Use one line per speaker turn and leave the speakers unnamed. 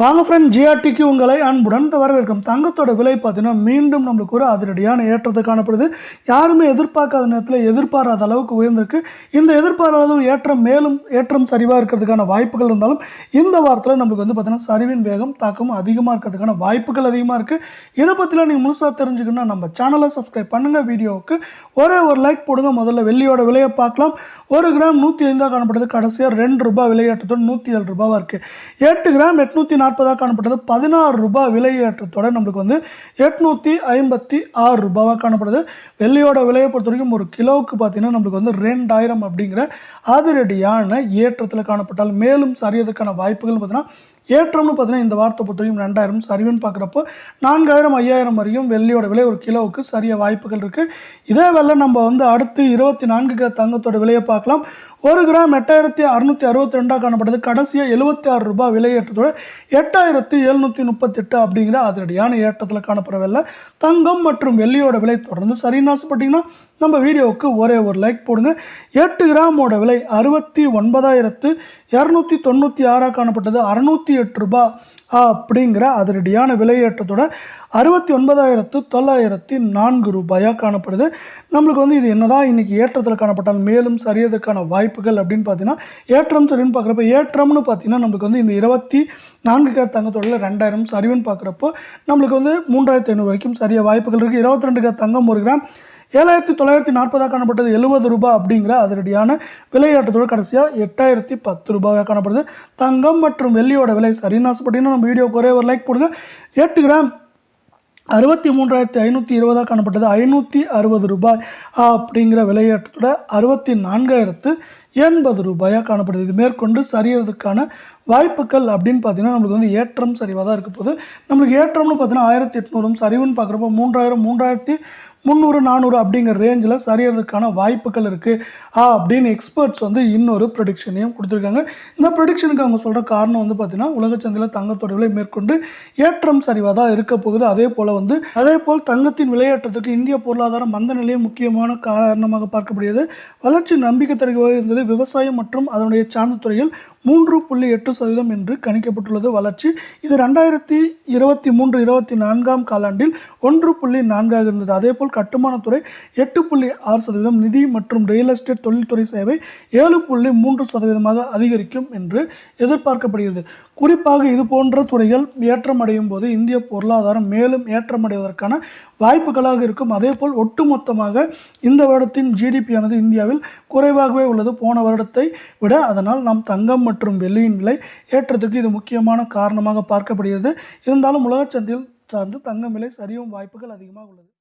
வாங்க ஃப்ரெண்ட் ஜிஆர்டிக்கு உங்களை அன்புடன் வரவேற்கும். தங்கத்தோட விலை பார்த்தீங்கன்னா மீண்டும் நம்மளுக்கு ஒரு அதிரடியான ஏற்றத்தை காணப்படுது. யாருமே எதிர்பார்க்காத நேரத்தில் எதிர்பாராத அளவுக்கு உயர்ந்திருக்கு. இந்த எதிர்பாராத ஏற்றம் மேலும் ஏற்றம் சரிவாக இருக்கிறதுக்கான வாய்ப்புகள் இருந்தாலும் இந்த வாரத்தில் நம்மளுக்கு வந்து பார்த்தீங்கன்னா சரிவின் வேகம் தாக்கம் அதிகமாக இருக்கிறதுக்கான வாய்ப்புகள் அதிகமாக இருக்குது இதை பற்றிலாம் நீங்கள் முழுசாக தெரிஞ்சுக்கணும்னா நம்ம சேனலை சப்ஸ்கிரைப் பண்ணுங்கள் வீடியோவுக்கு ஒரே ஒரு லைக் போடுங்க. முதல்ல வெள்ளியோட விலையை பார்க்கலாம். ஒரு கிராம் நூற்றி ஐந்தாக காணப்படுது. கடைசியாக ரெண்டு ரூபாய் விலையேற்றத்தோடு நூற்றி ஏழு ரூபாவாக இருக்குது எட்டு கிராம் எட்நூற்றி நாற்பதாக காணப்பட்டது. பதினாறு ரூபாய் விலையேற்றத்தோட நம்மளுக்கு வந்து எட்நூற்றி ஐம்பத்தி ஆறு ரூபாவாக காணப்படுது. வெள்ளியோட விலையை பொறுத்த வரைக்கும் ஒரு கிலோவுக்கு பார்த்தீங்கன்னா நம்மளுக்கு வந்து ரெண்டாயிரம் அப்படிங்கிற அதிரடியான ஏற்றத்தில் காணப்பட்டால் மேலும் சரியதுக்கான வாய்ப்புகள் பார்த்தீங்கன்னா ஏற்றம்னு பார்த்தீங்கன்னா இந்த வாரத்தை பொறுத்தவரைக்கும் ரெண்டாயிரம் சரிவுன்னு பார்க்குறப்போ நான்காயிரம் ஐயாயிரம் வரையும் வெள்ளியோட விலை ஒரு கிலோவுக்கு சரிய வாய்ப்புகள் இருக்குது இதே வேலை நம்ம வந்து அடுத்து இருபத்தி நான்கு தங்கத்தோட விலையை பார்க்கலாம். ஒரு கிராம் எட்டாயிரத்தி அறுநூற்றி அறுபத்தி ரெண்டாக காணப்பட்டது கடைசியாக எழுபத்தி ஆறு ரூபாய் விலையேற்றத்தோட எட்டாயிரத்தி எழுநூற்றி முப்பத்தெட்டு அப்படிங்கிற அதிரடியான ஏற்றத்தில் காணப்படுற வெள்ளை. தங்கம் மற்றும் வெள்ளியோட விலை தொடர்ந்து சரின்னு ஆசைப்பட்டீங்கன்னா நம்ம வீடியோவுக்கு ஒரே ஒரு லைக் போடுங்க. எட்டு கிராமோட விலை அறுபத்தி ஒன்பதாயிரத்து இரநூத்தி தொண்ணூற்றி ஆறாக காணப்பட்டது. அறுநூற்றி எட்டு ரூபாய் அப்படிங்கிற அதிரடியான விலையேற்றத்தோட அறுபத்தி ஒன்பதாயிரத்து தொள்ளாயிரத்தி நான்கு ரூபாயாக காணப்படுது. நம்மளுக்கு வந்து இது என்னதான் இன்றைக்கி ஏற்றத்தில் காணப்பட்டால் மேலும் சரியதுக்கான வாய்ப்புகள் அப்படின்னு பார்த்தீங்கன்னா ஏற்றம் சரின்னு பார்க்குறப்ப ஏற்றம்னு பார்த்தீங்கன்னா நம்மளுக்கு வந்து இந்த இருபத்தி நான்கு கேர் தங்கத்தோடல ரெண்டாயிரம் சரிவுன்னு பார்க்குறப்போ நம்மளுக்கு வந்து மூன்றாயிரத்தி ஐநூறு வரைக்கும் சரிய வாய்ப்புகள் இருக்குது இருபத்தி ரெண்டு கேர் தங்கம் ஒரு கிராம் ஏழாயிரத்தி தொள்ளாயிரத்தி நாற்பதாக காணப்பட்டது எழுபது ரூபாய் அப்படிங்கிற அதிரடியான விலையாட்டத்தோடு கடைசியாக எட்டாயிரத்தி பத்து ரூபாயாக காணப்படுது. தங்கம் மற்றும் வெள்ளியோட விலை சரின்னு ஆசைப்பட்டீங்கன்னா நம்ம வீடியோக்கு ஒரே ஒரு லைக் போடுங்க. எட்டு கிராம். அறுபத்தி மூன்றாயிரத்தி ஐநூற்றி இருபதாக காணப்பட்டது ஐநூற்றி அறுபது ரூபாய் அப்படிங்கிற விலையேற்றத்தோட அறுபத்தி நான்காயிரத்து எண்பது ரூபாயாக காணப்படுது. இது மேற்கொண்டு சரியறதுக்கான வாய்ப்புகள் அப்படின்னு பார்த்தீங்கன்னா நம்மளுக்கு வந்து ஏற்றம் சரிவாக தான் இருக்க போது நம்மளுக்கு ஏற்றம்னு பார்த்தீங்கன்னா ஆயிரத்தி எட்நூறும் சரிவுன்னு பார்க்குறப்போ மூன்றாயிரம் மூன்றாயிரத்தி முந்நூறு நானூறு அப்படிங்கிற ரேஞ்சில் சரியறதுக்கான வாய்ப்புகள் இருக்குது அப்படின்னு எக்ஸ்பர்ட்ஸ் வந்து இன்னொரு ப்ரொடிக்ஷனையும் கொடுத்துருக்காங்க. இந்த ப்ரொடிக்ஷனுக்கு அவங்க சொல்கிற காரணம் வந்து பார்த்தீங்கன்னா உலகச்சந்தையில் தங்கத்தோட விலை மேற்கொண்டு ஏற்றம் சரிவாக தான் இருக்க போகுது. அதே போல் வந்து அதே போல் தங்கத்தின் விலையேற்றத்துக்கு இந்திய பொருளாதாரம் மந்த நிலையம் முக்கியமான காரணமாக பார்க்கப்படுகிறது வளர்ச்சி நம்பிக்கை தருவாக இருந்தது விவசாயம் மற்றும் அதனுடைய சார்ந்த துறையில் மூன்று புள்ளி எட்டு சதவீதம் என்று கணிக்கப்பட்டுள்ளது. வளர்ச்சி இது ரெண்டாயிரத்தி இருபத்தி மூன்று இருபத்தி நான்காம் காலாண்டில் ஒன்று புள்ளி நான்காக இருந்தது. அதேபோல் கட்டுமானத்துறை எட்டு புள்ளி ஆறு சதவீதம் நிதி மற்றும் ரியல் எஸ்டேட் தொழில்துறை சேவை ஏழு புள்ளி மூன்று சதவீதமாக அதிகரிக்கும் என்று எதிர்பார்க்கப்படுகிறது. குறிப்பாக இது போன்ற துறைகள் ஏற்றமடையும் போது இந்திய பொருளாதாரம் மேலும் ஏற்றமடைவதற்கான வாய்ப்புகளாக இருக்கும். அதேபோல் ஒட்டுமொத்தமாக இந்த வருடத்தின் ஜிடிபியானது இந்தியாவில் குறைவாகவே உள்ளது. போன வருடத்தை விட அதனால் நாம் தங்கம் மற்றும் வெள்ளியின் விலை ஏற்றத்துக்கு இது முக்கியமான காரணமாக பார்க்கப்படுகிறது. இருந்தாலும் உலகச் சந்தையில் சார்ந்து தங்கம் விலை சரியும் வாய்ப்புகள் அதிகமாக உள்ளது.